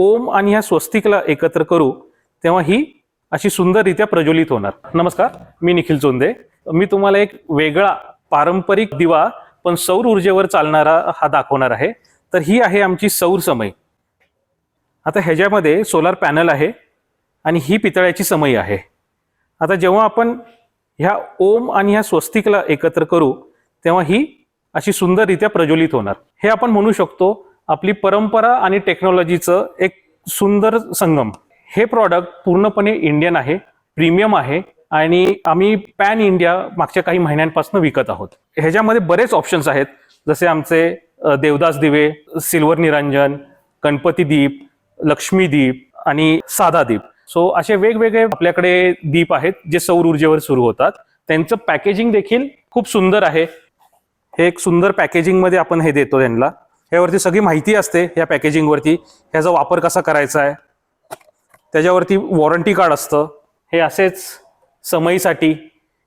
ओम आणि ह्या स्वस्तिकला एकत्र करू तेव्हा ही अशी सुंदररित्या प्रज्वलित होणार. नमस्कार मी निखिल चोंदे मी तुम्हाला एक वेगळा पारंपरिक दिवा पण सौर ऊर्जेवर चालणारा हा दाखवणार आहे. तर ही आहे आमची सौर समई. आता ह्याच्यामध्ये सोलार पॅनल आहे आणि ही पितळ्याची समई आहे. आता जेव्हा आपण ह्या ओम आणि ह्या स्वस्तिकला एकत्र करू तेव्हा ही अशी सुंदररित्या प्रज्वलित होणार. हे आपण म्हणू शकतो आपली परंपरा आणि टेक्नॉलॉजीचं एक सुंदर संगम. हे प्रॉडक्ट पूर्णपणे इंडियन आहे प्रीमियम आहे आणि आम्ही पॅन इंडिया मागच्या काही महिन्यांपासून विकत आहोत. ह्याच्यामध्ये बरेच ऑप्शन्स आहेत. जसे आमचे देवदास दिवे सिल्वर निरंजन गणपती दीप लक्ष्मी दीप आणि साधा दीप. सो असे वेगवेगळे आपल्याकडे दीप आहेत जे सौर ऊर्जेवर सुरू होतात. त्यांचं पॅकेजिंग देखील खूप सुंदर आहे. हे एक सुंदर पॅकेजिंगमध्ये आपण हे देतो त्यांना ह्यावरती सगळी माहिती असते या पॅकेजिंगवरती. ह्याचा वापर कसा करायचा आहे? त्याच्यावरती वॉरंटी कार्ड असतं. हे असेच समयीसाठी.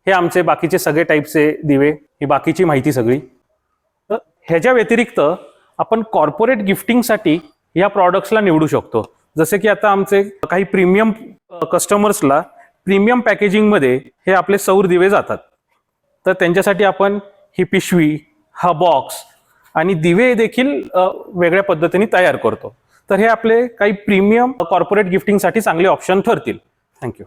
हे आमचे बाकीचे सगळे टाईपचे दिवे. ही बाकीची माहिती सगळी. तर ह्याच्या व्यतिरिक्त आपण कॉर्पोरेट गिफ्टिंगसाठी या प्रॉडक्ट्सला निवडू शकतो. जसे की आता आमचे काही प्रीमियम कस्टमर्सला प्रीमियम पॅकेजिंगमध्ये हे आपले सौर दिवे जातात. तर त्यांच्यासाठी आपण ही पिशवी हा बॉक्स आणि दिवे देखील वेगळ्या पद्धतीने तयार करतो. तर हे आपले काही प्रीमियम कॉर्पोरेट गिफ्टिंगसाठी चांगले ऑप्शन ठरतील. थँक्यू.